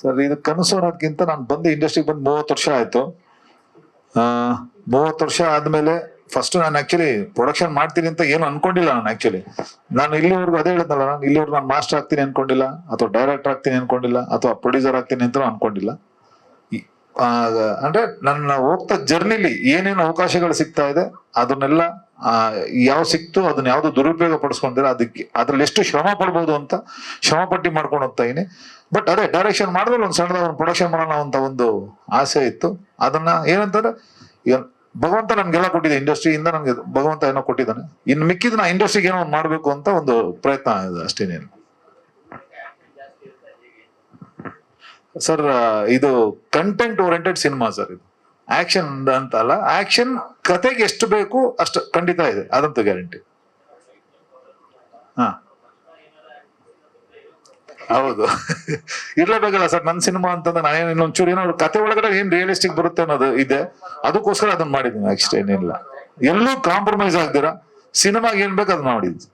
Sir, ಇದು ಕನಸು ಅನ್ನೋದಕ್ಕಿಂತ ನಾನು ಬಂದು ಇಂಡಸ್ಟ್ರಿಗೆ ಬಂದು ಮೂವತ್ತು ವರ್ಷ ಆಯ್ತು. ಮೂವತ್ತು ವರ್ಷ ಆದಮೇಲೆ ಫಸ್ಟ್ ನಾನು ಆಕ್ಚುಲಿ ಪ್ರೊಡಕ್ಷನ್ ಮಾಡ್ತೀನಿ ಅಂತ ಏನು ಅನ್ಕೊಂಡಿಲ್ಲ ನಾನು ಆಕ್ಚುಲಿ ನಾನು ಇಲ್ಲಿವರೆಗೂ ಅದೇ ಹೇಳಿದ್ನಲ್ಲ, ನಾನು ಇಲ್ಲಿವರೆಗೂ ನಾನು ಮಾಸ್ಟರ್ ಆಗ್ತೀನಿ ಅನ್ಕೊಂಡಿಲ್ಲ, ಅಥವಾ ಡೈರೆಕ್ಟರ್ ಆಗ್ತೀನಿ ಅನ್ಕೊಂಡಿಲ್ಲ, ಅಥವಾ ಪ್ರೊಡ್ಯೂಸರ್ ಆಗ್ತೀನಿ ಅಂತ ಅನ್ಕೊಂಡಿಲ್ಲ. ಅಂದ್ರೆ ನನ್ನ ಹೋಗ್ತಾ ಜರ್ನಿಲಿ ಏನೇನು ಅವಕಾಶಗಳು ಸಿಗ್ತಾ ಇದೆ, ಅದನ್ನೆಲ್ಲ ಆ, ಯಾವ ಸಿಕ್ತು ಅದನ್ನ ಯಾವ್ದು ದುರುಪಯೋಗ ಪಡಿಸ್ಕೊಂಡಿರ ಅದಕ್ಕೆ ಅದ್ರಲ್ಲಿ ಎಷ್ಟು ಶ್ರಮ ಪಡ್ಬೋದು ಅಂತ ಶ್ರಮ ಪಟ್ಟಿ ಮಾಡ್ಕೊಂಡು ಹೋಗ್ತಾ ಇದೀನಿ ಬಟ್ ಅದೇ ಡೈರೆಕ್ಷನ್ ಮಾಡಿದ್ರೆ ಒಂದು ಸಣ್ಣದ ಒಂದು ಪ್ರೊಡಕ್ಷನ್ ಮಾಡೋಣ ಅಂತ ಒಂದು ಆಸೆ ಇತ್ತು. ಅದನ್ನ ಏನಂತಾರೆ ಭಗವಂತ ನನ್ಗೆಲ್ಲ ಕೊಟ್ಟಿದೆ ಇಂಡಸ್ಟ್ರಿಯಿಂದ ನನ್ಗೆ ಭಗವಂತ ಏನೋ ಕೊಟ್ಟಿದ್ದಾನೆ. ಇನ್ನು ಮಿಕ್ಕಿದ ನಾ ಇಂಡಸ್ಟ್ರಿಗೆ ಏನೋ ಒಂದು ಮಾಡ್ಬೇಕು ಅಂತ ಒಂದು ಪ್ರಯತ್ನ ಇದೆ ಅಷ್ಟೇನೇನು ಸರ್ ಇದು ಕಂಟೆಂಟ್ ಓರಿಯಂಟೆಡ್ ಸಿನಿಮಾ ಸರ್ ಇದು. ಆಕ್ಷನ್ ಅಂತ ಅಲ್ಲ. ಆಕ್ಷನ್ ಕತೆಗೆ ಎಷ್ಟು ಬೇಕು ಅಷ್ಟು ಖಂಡಿತ ಇದೆ. ಅದಂತೂ ಗ್ಯಾರಂಟಿ ಹಾ. ಹೌದು. ಇರ್ಲೇಬೇಕಲ್ಲ ಸರ್ ನನ್ನ ಸಿನಿಮಾ ಅಂತಂದ್ರೆ ನಾನೇನು ಇನ್ನೊಂಚೂರು ಏನೋ ಕತೆ ಒಳಗಡೆ ಏನ್ ರಿಯಲಿಸ್ಟಿಕ್ ಬರುತ್ತೆ ಅನ್ನೋದು ಇದೆ. ಅದಕ್ಕೋಸ್ಕರ ಅದನ್ನ ಮಾಡಿದ್ದೀನಿ ಅಷ್ಟೇ ಏನಿಲ್ಲ. ಎಲ್ಲೂ ಕಾಂಪ್ರಮೈಸ್ ಆಗ್ದಿರಾ ಸಿನಿಮಾಗೆ ಏನ್ ಬೇಕು ಅದನ್ನ ಮಾಡಿದ್ವಿ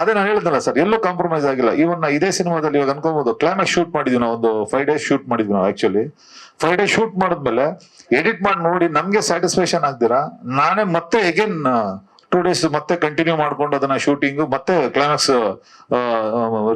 ಅದೇ ನಾನು ಹೇಳಿದ್ನಲ್ಲ ಸರ್, ಎಲ್ಲೂ ಕಾಂಪ್ರಮೈಸ್ ಆಗಿಲ್ಲ. ಇವನ್ ಇದೇ ಸಿನಿಮಾದಲ್ಲಿ ಇವಾಗ ಅನ್ಕೋಬಹುದು ಕ್ಲೈಮ್ಯಾಕ್ಸ್ ಶೂಟ್ ಮಾಡಿದ್ವಿ ನಾವು, ಒಂದು ಫೈವ್ ಡೇಸ್ ಶೂಟ್ ಮಾಡಿದ್ವಿ ನಾವು ಆಕ್ಚುಲಿ ಫೈವ್ ಡೇಸ್ ಶೂಟ್ ಮಾಡಿದ್ಮೇಲೆ ಎಡಿಟ್ ಮಾಡಿ ನೋಡಿ ನಮ್ಗೆ ಸ್ಯಾಟಿಸ್ಫ್ಯಾಕ್ಷನ್ ಆಗ್ದಿರಾ ನಾನೇ ಮತ್ತೆ ಅಗೇನ್ ಟೂ ಡೇಸ್ ಮತ್ತೆ ಕಂಟಿನ್ಯೂ ಮಾಡ್ಕೊಂಡು ಅದನ್ನ ಶೂಟಿಂಗ್ ಮತ್ತೆ ಕ್ಲೈಮ್ಯಾಕ್ಸ್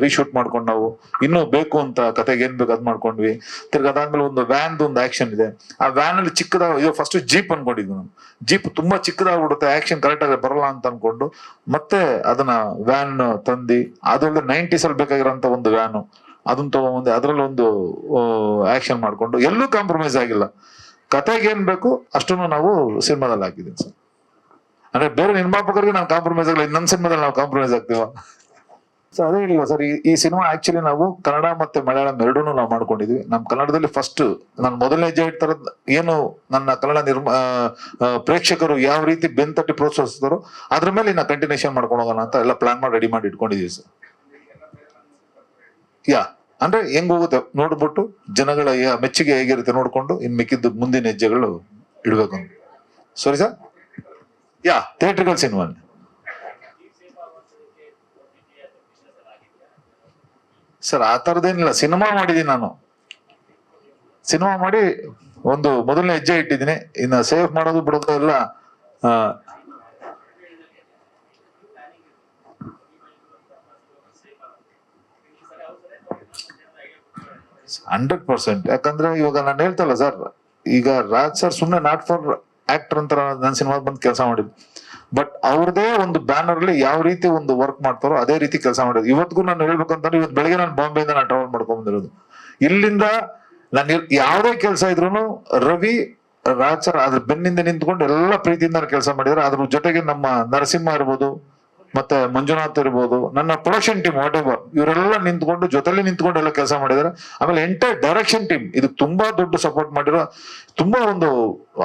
ರೀಶೂಟ್ ಮಾಡ್ಕೊಂಡು ನಾವು. ಇನ್ನೂ ಬೇಕು ಅಂತ ಕತೆಗೆ ಏನ್ ಬೇಕು ಅದ್ ಮಾಡ್ಕೊಂಡ್ವಿ. ತಿರ್ಗಿ ಅದಾದ್ಮೇಲೆ ಒಂದು ವ್ಯಾನ್ ಒಂದು ಆಕ್ಷನ್ ಇದೆ. ಆ ವ್ಯಾನ್ ಅಲ್ಲಿ ಚಿಕ್ಕದಾಗ, ಇದು ಫಸ್ಟ್ ಜೀಪ್ ಅನ್ಕೊಂಡಿದ್ವಿ ನಾನು. ಜೀಪ್ ತುಂಬಾ ಚಿಕ್ಕದಾಗ್ಬಿಡುತ್ತೆ ಆಕ್ಷನ್ ಕರೆಕ್ಟ್ ಆಗಿ ಬರಲ್ಲ ಅಂತ ಅನ್ಕೊಂಡು ಮತ್ತೆ ಅದನ್ನ ವ್ಯಾನ್ ತಂದಿ ಅದೊಂದು ನೈಂಟೀಸ್ ಅಲ್ಲಿ ಬೇಕಾಗಿರೋಂತ ಒಂದು ವ್ಯಾನು ಅದನ್ನ ತಗೊಂಬಂದು ಅದ್ರಲ್ಲಿ ಒಂದು ಆಕ್ಷನ್ ಮಾಡ್ಕೊಂಡು ಎಲ್ಲೂ ಕಾಂಪ್ರಮೈಸ್ ಆಗಿಲ್ಲ. ಕತೆಗೆ ಏನ್ ಬೇಕು ಅಷ್ಟನ್ನು ನಾವು ಸಿನಿಮಾದಲ್ಲಿ ಹಾಕಿದ್ದೀನಿ ಸರ್. ಅಂದ್ರೆ ಬೇರೆ ನಿರ್ಮಾಪಕರಿಗೆ ನಾವು ಕಾಂಪ್ರಮೈಸ್ ಆಗಲ್ಲ ನನ್ನ ಸಿನಿಮಾದಲ್ಲಿ ನಾವು ಕಾಂಪ್ರಮೈಸ್ ಆಗ್ತೀವ? ಸೊ ಅದೇ ಇಲ್ಲ ಸರ್. ಈ ಸಿನಿಮಾ ಆಕ್ಚುಲಿ ನಾವು ಕನ್ನಡ ಮತ್ತೆ ಮಲಯಾಳಂ ಎರಡೂ ನಾವು ಮಾಡ್ಕೊಂಡಿದ್ವಿ. ನಮ್ಮ ಕನ್ನಡದಲ್ಲಿ ಫಸ್ಟ್ ನನ್ನ ಮೊದಲನೇ ಹೆಜ್ಜೆ ಇಡ್ತಾರದ್ ಏನು ನನ್ನ ಕನ್ನಡ ನಿರ್ಮಾ ಪ್ರೇಕ್ಷಕರು ಯಾವ ರೀತಿ ಬೆಂತಟ್ಟಿ ಪ್ರೋತ್ಸಾಹಿಸ್ತಾರೋ ಅದ್ರ ಮೇಲೆ ನಾ ಕಂಟಿನ್ಯೂಷನ್ ಮಾಡ್ಕೊಂಡು ಹೋಗೋಣ ಅಂತ ಎಲ್ಲ ಪ್ಲಾನ್ ಮಾಡಿ ರೆಡಿ ಮಾಡಿ ಇಟ್ಕೊಂಡಿದೀವಿ ಸರ್. ಯಾ ಅಂದ್ರೆ ಹೆಂಗ್ ಹೋಗುತ್ತೆ ನೋಡ್ಬಿಟ್ಟು ಜನಗಳ ಮೆಚ್ಚುಗೆ ಹೇಗಿರುತ್ತೆ ನೋಡ್ಕೊಂಡು ಇನ್ ಮಿಕ್ಕಿದ್ದು ಮುಂದಿನ ಹೆಜ್ಜೆಗಳು ಇಡ್ಬೇಕು ಅಂತ. ಸರಿ sir ya theatrical cinema sir ಆ ತರದೇನಿಲ್ಲ ಸಿನಿಮಾ ಮಾಡಿದೀನಿ ನಾನು. ಸಿನಿಮಾ ಮಾಡಿ ಒಂದು ಮೊದಲನೇ ಹೆಜ್ಜೆ ಇಟ್ಟಿದ್ದೀನಿ. ಇನ್ನ ಸೇವ್ ಮಾಡೋದು ಬಿಡೋದು ಎಲ್ಲ ಹಂಡ್ರೆಡ್ ಪರ್ಸೆಂಟ್ ಯಾಕಂದ್ರೆ ಇವಾಗ ನಾನು ಹೇಳ್ತಲ್ಲ ಸರ್ ಈಗ ರಾಜ್ ಸರ್ ಸುಮ್ಮನೆ ನಾಟ್ ಫಾರ್ ಆಕ್ಟರ್ ಅಂತ ನನ್ನ ಸಿನಿಮಾ ಬಂದು ಕೆಲಸ ಮಾಡಿದ್ದು. ಬಟ್ ಅವ್ರದೇ ಒಂದು ಬ್ಯಾನರ್ ಅಲ್ಲಿ ಯಾವ ರೀತಿ ಒಂದು ವರ್ಕ್ ಮಾಡ್ತಾರೋ ಅದೇ ರೀತಿ ಕೆಲಸ ಮಾಡೋದು. ಇವತ್ತಿಗೂ ನಾನು ಹೇಳ್ಬೇಕಂತಂದ್ರೆ ಇವತ್ತು ಬೆಳಗ್ಗೆ ನಾನು ಬಾಂಬೆಯಿಂದ ನಾನು ಟ್ರಾವೆಲ್ ಮಾಡ್ಕೊಂಡ್ ಬಂದಿರೋದು. ಇಲ್ಲಿಂದ ನಾನು ಯಾವುದೇ ಕೆಲಸ ಇದ್ರು ರವಿ, ರಾಜ್ ಸರ್ ಅದ್ರ ಬೆನ್ನಿಂದ ನಿಂತ್ಕೊಂಡು ಎಲ್ಲ ಪ್ರೀತಿಯಿಂದ ಕೆಲಸ ಮಾಡಿದ್ರೆ. ಅದ್ರ ಜೊತೆಗೆ ನಮ್ಮ ನರಸಿಂಹ ಇರ್ಬೋದು ಮತ್ತೆ ಮಂಜುನಾಥ್ ಇರ್ಬೋದು, ನನ್ನ ಪ್ರೊಡಕ್ಷನ್ ಟೀಮ್ ವಾಟ್ ಎವರ್ ಇವರೆಲ್ಲ ನಿಂತ್ಕೊಂಡು, ಜೊತೆಲಿ ನಿಂತ್ಕೊಂಡು ಎಲ್ಲ ಕೆಲಸ ಮಾಡಿದ್ದಾರೆ. ಆಮೇಲೆ ಎಂಟೈರ್ ಡೈರೆಕ್ಷನ್ ಟೀಮ್ ಇದು ತುಂಬಾ ದೊಡ್ಡ ಸಪೋರ್ಟ್ ಮಾಡಿರೋ, ತುಂಬಾ ಒಂದು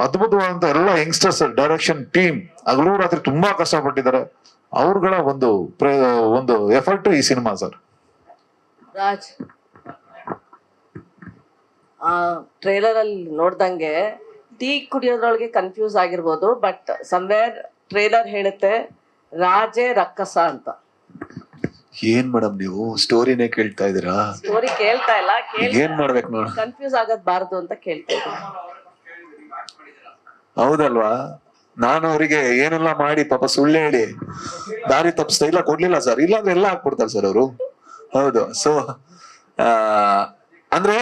ಅದ್ಭುತವಾದಂತ ಎಲ್ಲ ಯಂಗ್ಸ್ಟರ್ಸ್ ಡೈರೆಕ್ಷನ್ ಟೀಮ್ ಹಗಲು ರಾತ್ರಿ ತುಂಬಾ ಕಷ್ಟಪಟ್ಟಿದ್ದಾರೆ. ಅವ್ರಗಳ ಒಂದು ಒಂದು ಎಫರ್ಟ್ ಈ ಸಿನಿಮಾ ಸರ್. ರಾಜ್, ಆ ಟ್ರೇಲರ್ ಅಲ್ಲಿ ನೋಡ್ದಂಗೆ, ಟೀ ಕುಡಿಯೋದ್ರೊಳಗೆ ಕನ್ಫ್ಯೂಸ್ ಆಗಿರ್ಬೋದು ಬಟ್ ಸಮ್ವೇರ್ ಟ್ರೇಲರ್ ಹೇಳುತ್ತೆ ರಾಜೇ ರಕ್ಕಸ ಅಂತ. ಏನ್ ಮೇಡಮ್ ನೀವು? ಸ್ಟೋರಿನೇ ಕೇಳ್ತಾ ಇದೀರಾ ಸ್ಟೋರಿ ಕೇಳ್ತಾ ಇಲ್ಲ ಏನ್ ಮಾಡ್ಬೇಕು ನೋಡ. ಕನ್ಫ್ಯೂಸ್ ಆಗದ್ ಬಾರದು ಅಂತ ಕೇಳ್ತಾ. ಹೌದಲ್ವಾ? ನಾನು ಅವರಿಗೆ ಏನೆಲ್ಲ ಮಾಡಿ ಪಾಪ ಸುಳ್ಳು ಹೇಳಿ ದಾರಿ ತಪ್ಪಿಸ್ತಾ ಇಲ್ಲ ಕೊಡ್ಲಿಲ್ಲ ಸರ್ ಇಲ್ಲಾಂದ್ರೆ ಎಲ್ಲ ಹಾಕ್ಬಿಡ್ತಾರೆ ಸರ್ ಅವರು. ಹೌದು. ಸೊ ಅಂದ್ರೆ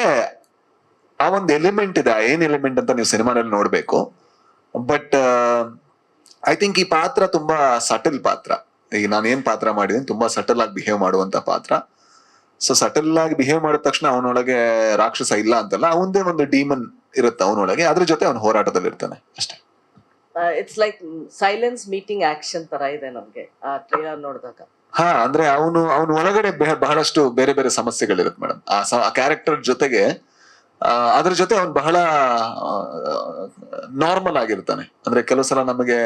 ಆ ಒಂದು ಎಲಿಮೆಂಟ್ ಇದೆ ಏನ್ ಎಲಿಮೆಂಟ್ ಅಂತ ನೀವು ಸಿನಿಮಾನಲ್ಲಿ ನೋಡ್ಬೇಕು. ಬಟ್ ಐ ಥಿಂಕ್ ಈ ಪಾತ್ರ ತುಂಬಾ ಸಟಲ್ ಪಾತ್ರ. ಈಗ ನಾನು ಏನ್ ಪಾತ್ರ ಮಾಡಿದೀನಿ ತುಂಬಾ ಸಟಲ್ ಆಗಿ ಬಿಹೇವ್ ಮಾಡುವಂತ ಪಾತ್ರ. ಸೊ ಸಟಲ್ ಆಗಿ ಬಿಹೇವ್ ಮಾಡಿದ ತಕ್ಷಣ ಅವನೊಳಗೆ ರಾಕ್ಷಸ ಇಲ್ಲ ಅಂತಲ್ಲ ಅವಂದೇ ಒಂದು ಡೀಮನ್ ಇರುತ್ತೆ ಅವನೊಳಗೆ ಅದ್ರ ಜೊತೆ ಅವನು ಹೋರಾಟದಲ್ಲಿ ಇರ್ತಾನೆ ಅಷ್ಟೇ. It's like silence meeting action ತರ ಇದೆ ನಮ್ಗೆ ಆ ಟ್ರೇಲರ್ ನೋಡಿದಾಗ. ಹಾ ಅಂದ್ರೆ ಅವನು ಅವನ ಒಳಗಡೆ ಬಹಳಷ್ಟು ಬೇರೆ ಬೇರೆ ಸಮಸ್ಯೆಗಳಿರುತ್ತೆ ಮೇಡಮ್ ಆ ಕ್ಯಾರೆಕ್ಟರ್ ಜೊತೆಗೆ ಅದ್ರ ಜೊತೆ ಅವನು ಬಹಳ ನಾರ್ಮಲ್ ಆಗಿರ್ತಾನೆ. ಅಂದ್ರೆ ಕೆಲವು ಸಲ ನಮಗೆ,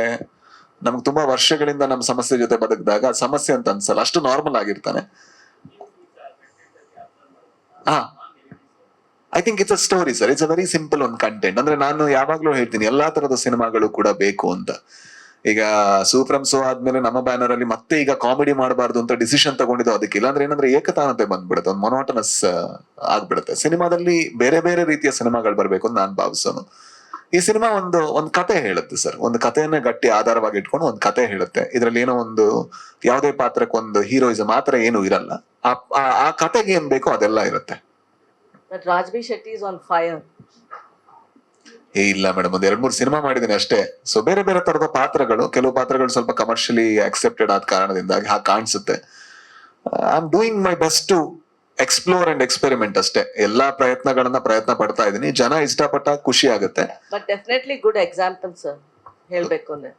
ನಮ್ಗೆ ತುಂಬಾ ವರ್ಷಗಳಿಂದ ನಮ್ಮ ಸಮಸ್ಯೆ ಜೊತೆ ಬದುಕಿದಾಗ ಸಮಸ್ಯೆ ಅಂತ ಅನ್ಸಲ್ಲ, ಅಷ್ಟು ನಾರ್ಮಲ್ ಆಗಿರ್ತಾನೆ. ಹಾ. I think it's a story sir it's a very simple ಒಂದು ಕಂಟೆಂಟ್ ಅಂದ್ರೆ ನಾನು ಯಾವಾಗ್ಲೂ ಹೇಳ್ತೀನಿ, ಎಲ್ಲಾ ತರದ ಸಿನಿಮಾಗಳು ಕೂಡ ಬೇಕು ಅಂತ. ಈಗ ಸೂಪ್ರಂ ಸೋ ಆದ್ಮೇಲೆ ನಮ್ಮ ಬ್ಯಾನರ್ ಅಲ್ಲಿ ಮತ್ತೆ ಈಗ ಕಾಮಿಡಿ ಮಾಡಬಾರ್ದು ಅಂತ ಡಿಸಿಷನ್ ತಗೊಂಡಿದ್ದು ಅದಕ್ಕೆ ಇಲ್ಲಾಂದ್ರೆ ಏನಂದ್ರೆ ಏಕತಾನತೆ ಬಂದ್ಬಿಡುತ್ತೆ. ಒಂದು ಮೊನೋಟನಸ್ ಆಗ್ಬಿಡುತ್ತೆ. ಸಿನಿಮಾದಲ್ಲಿ ಬೇರೆ ಬೇರೆ ರೀತಿಯ ಸಿನಿಮಾಗಳು ಬರ್ಬೇಕು ಅಂತ ನಾನ್ ಭಾವಿಸೋನು. ಈ ಸಿನಿಮಾ ಒಂದು ಒಂದು ಕತೆ ಹೇಳುತ್ತೆ ಸರ್. ಒಂದು ಕಥೆಯನ್ನ ಗಟ್ಟಿ ಆಧಾರವಾಗಿ ಇಟ್ಕೊಂಡು ಒಂದು ಕತೆ ಹೇಳುತ್ತೆ. ಇದ್ರಲ್ಲಿ ಏನೋ ಒಂದು, ಯಾವುದೇ ಪಾತ್ರಕ್ಕೆ ಒಂದು ಹೀರೋಯಿಸಮ್ ಮಾತ್ರ ಏನು ಇರಲ್ಲ. ಆ- ಕತೆಗೆ ಏನ್ ಬೇಕೋ ಅದೆಲ್ಲ ಇರುತ್ತೆ. ಶೆಟ್ಟಿ ಇಸ್ ಆನ್ ಫೈರ್ ಏ ಇಲ್ಲ ಮೇಡಮ್ ಒಂದ್ ಎರಡ್ ಮೂರು ಸಿನಿಮಾ ಮಾಡಿದ್ದೀನಿ ಅಷ್ಟೇ. ಸೊ ಬೇರೆ ಬೇರೆ ತರದ ಪಾತ್ರಗಳು ಕೆಲವು ಪಾತ್ರಗಳು ಸ್ವಲ್ಪ ಕಮರ್ಷಿಯಲಿ ಅಕ್ಸೆಪ್ಟೆಡ್ ಆದ ಕಾರಣದಿಂದಾಗಿ ಹಾಗೆ ಕಾಣಿಸುತ್ತೆ. I am doing my best to explore and experiment ಅಷ್ಟೇ. ಎಲ್ಲಾ ಪ್ರಯತ್ನಗಳನ್ನ ಪ್ರಯತ್ನ ಪಡ್ತಾ ಇದ್ದೀನಿ. ಜನ ಇಷ್ಟಪಟ್ಟ ಖುಷಿ ಆಗುತ್ತೆ. But definitely good example sir ಹೇಳ್ಬೇಕು ಅಂದ್ರೆ.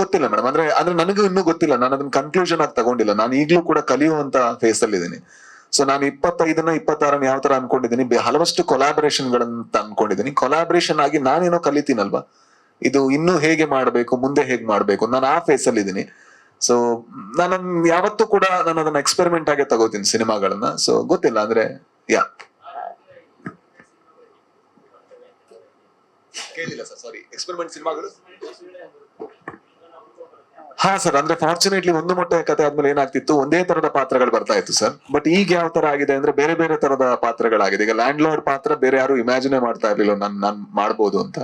ಗೊತ್ತಿಲ್ಲ ಮೇಡಮ್ ಅಂದ್ರೆ ಅಂದ್ರೆ ನನಗೂ ಇನ್ನೂ ಗೊತ್ತಿಲ್ಲ. ನಾನು ಅದನ್ನ ಕನ್ಕ್ಲೂಷನ್ ಆಗಿ ತಗೊಂಡಿಲ್ಲ. ನಾನು ಈಗಲೂ ಕೂಡ ಕಲಿಯುವಂತ ಫೇಸ್ ಅಲ್ಲಿ ಇದ್ದೀನಿ ಸೊ ನಾನು ಇಪ್ಪತ್ತೈದನ ಇಪ್ಪತ್ತಾರನ ಯಾವ ತರ ಅನ್ಕೊಂಡಿದ್ದೀನಿ? ಹಲವಷ್ಟು ಕೊಲಾಬರೇಷನ್ ಗಳಂತ ಅನ್ಕೊಂಡಿದ್ದೀನಿ. ಕೊಲಾಬರೇಷನ್ ಆಗಿ ನಾನೇನೋ ಕಲಿತೀನಲ್ವಾ? ಇದು ಇನ್ನೂ ಹೇಗೆ ಮಾಡ್ಬೇಕು, ಮುಂದೆ ಹೇಗೆ ಮಾಡ್ಬೇಕು? ನಾನು ಆ ಫೇಸ್ ಅಲ್ಲಿ ಇದ್ದೀನಿ. ಸೊ ನಾನು ಯಾವತ್ತೂ ಕೂಡ ನಾನು ಅದನ್ನ ಎಕ್ಸ್ಪೆರಿಮೆಂಟ್ ಆಗಿ ತಗೋತೀನಿ ಸಿನಿಮಾಗಳನ್ನ. ಸೊ ಗೊತ್ತಿಲ್ಲ ಅಂದ್ರೆ, ಯಾ. ಕೇಳಿಲ್ಲ ಸರ್ ಸಾರಿ ಎಕ್ಸ್ಪೆರಿಮೆಂಟ್ ಸಿನಿಮಾಗಳು? ಹಾ ಸರ್, ಅಂದ್ರೆ ಫಾರ್ಚುನೇಟ್ಲಿ ಒಂದು ಮೊಟ್ಟೆ ಕತೆ ಆದ್ಮೇಲೆ ಏನಾಗ್ತಿತ್ತು? ಒಂದೇ ತರದ ಪಾತ್ರಗಳು ಬರ್ತಾ ಇತ್ತು ಸರ್. ಬಟ್ ಈಗ ಯಾವ ತರ ಆಗಿದೆ ಅಂದ್ರೆ ಬೇರೆ ಬೇರೆ ತರದ ಪಾತ್ರಗಳಾಗಿದೆ. ಈಗ ಲ್ಯಾಂಡ್ ಲಾರ್ಡ್ ಪಾತ್ರ ಬೇರೆ ಯಾರು ಇಮ್ಯಾಜಿನೇ ಮಾಡ್ತಾ ಇರ್ಲಿಲ್ಲ, ನಾನು, ನಾನ್ ಮಾಡ್ಬೋದು ಅಂತ.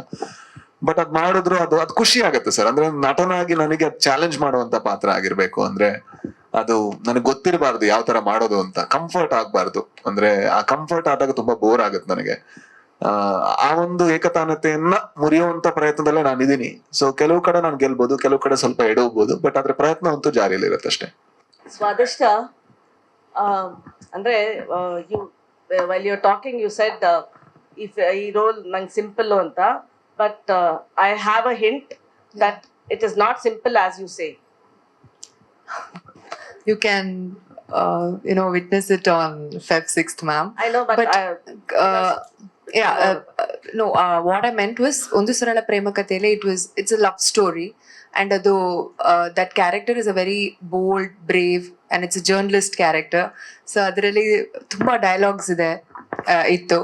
ಬಟ್ ಅದ್ ಮಾಡಿದ್ರು ಅದು ಅದು ಖುಷಿ ಆಗುತ್ತೆ ಸರ್. ಅಂದ್ರೆ ನಟನಾಗಿ ನನಗೆ ಅದ್ ಚಾಲೆಂಜ್ ಮಾಡುವಂತ ಪಾತ್ರ ಆಗಿರ್ಬೇಕು ಅಂದ್ರೆ ಅದು ನನಗೆ ಗೊತ್ತಿರಬಾರ್ದು ಯಾವ ತರ ಮಾಡೋದು ಅಂತ. ಕಂಫರ್ಟ್ ಆಗ್ಬಾರ್ದು. ಅಂದ್ರೆ ಆ ಕಂಫರ್ಟ್ ಆದಾಗ ತುಂಬಾ ಬೋರ್ ಆಗುತ್ತೆ ನನಗೆ. ಆ, ಒಂದು ಏಕತಾನತೆಯನ್ನ ಮುರಿಯುವಂತ ಪ್ರಯತ್ನದಲ್ಲೇ ನಾನು ಇದೀನಿ ಸೊ ಕೆಲವು ಕಡೆ ನಾನು ಗೆಲ್ಬಹುದು ಕೆಲವು ಕಡೆ ಸ್ವಲ್ಪ ಎಡಬಹುದು ಬಟ್ ಅದ್ರ ಪ್ರಯತ್ನ ಅಂತೂ ಜಾರಿಯಲ್ಲಿ ಇರುತ್ತೆ ಅಷ್ಟೇ. ಸ್ವಾದಿಷ್ಟ ಅಂದ್ರೆ you while you talking you said if ಈ ರೋಲ್ ನಂಗೆ ಸಿಂಪಲ್ ಅಂತ but I have a hint that it is not simple as you say you can you you know, witness it on Feb 6th, ma'am. I know but But- yeah, uh, uh, no, uh, what I meant was, ಒಂದು ಸರಳ ಪ್ರೇಮ ಕಥೆಯಲ್ಲಿ it was, it's a love story. And ಅದು uh, that character is a very bold, brave, and it's a journalist character. So ಅದರಲ್ಲಿ ತುಂಬಾ dialogues ಇದೆ uh, ಇತ್ತು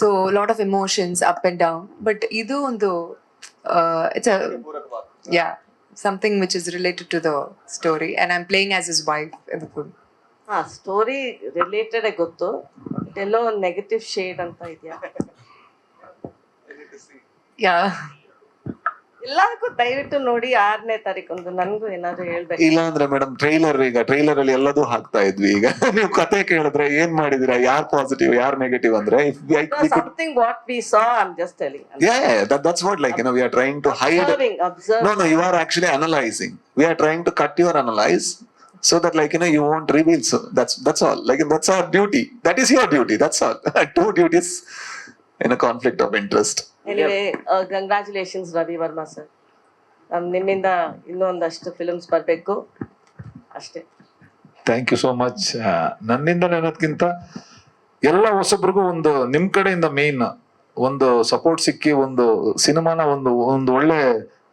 so lot of emotions up and down but ಇದು ಒಂದು it's uh yeah something which is related to the story and i'm playing as his wife in the film ಹಾ story related ಗೊತ್ತು ಎಲ್ಲೋ ಒಂದು negative shade ಅಂತ ಇದೆಯಾ? ಯಾ. ಎಲ್ಲದಕ್ಕೂ ದಯವಿಟ್ಟು ನೋಡಿ ಆರನೇ ತಾರೀಕೊಂದು ನನಗೂ ಏನಾದ್ರು ಹೇಳ್ಬೇಕು. ಇಲ್ಲ ಅಂದ್ರೆ ಮೇಡಮ್ ಟ್ರೈಲರ್ ಈಗ ಟ್ರೈಲರ್ ಅಲ್ಲಿ ಎಲ್ಲದೂ ಹಾಕ್ತಾ ಇದ್ವಿ ಈಗ. ನೀವು ಕತೆ ಕೇಳಿದ್ರೆ ಏನ್ ಮಾಡಿದಿರಾ? ಯಾರ್ ಪಾಸಿಟಿವ್ ಯಾರ್ ನೆಗೆಟಿವ್ ಅಂದ್ರೆ? Something what we saw I am just telling you that, that's what like you know we are trying to know no you are actually analyzing. We are trying to cut your analyze. So that like you know you won't reveal so that's that's all like that's our duty that is your duty that's all two duties in a conflict of interest anyway uh, congratulations ravi verma sir ನಮ್ ನಿಮ್ಮಿಂದ films films ಬರಬೇಕು ಅಷ್ಟೇ thank you so much ನನ್ನಿಂದ ಅನ್ನೋದ್ಕಿಂತ ಎಲ್ಲ ಹೊಸಬ್ರಿಗೂ ಒಂದು ನಿಮ್ ಕಡೆಯಿಂದ ಮೇನ್ ಒಂದು ಸಪೋರ್ಟ್ ಸಿಕ್ಕಿ ಒಂದು ಸಿನಿಮಾನ ಒಂದು ಒಂದು ಒಳ್ಳೆ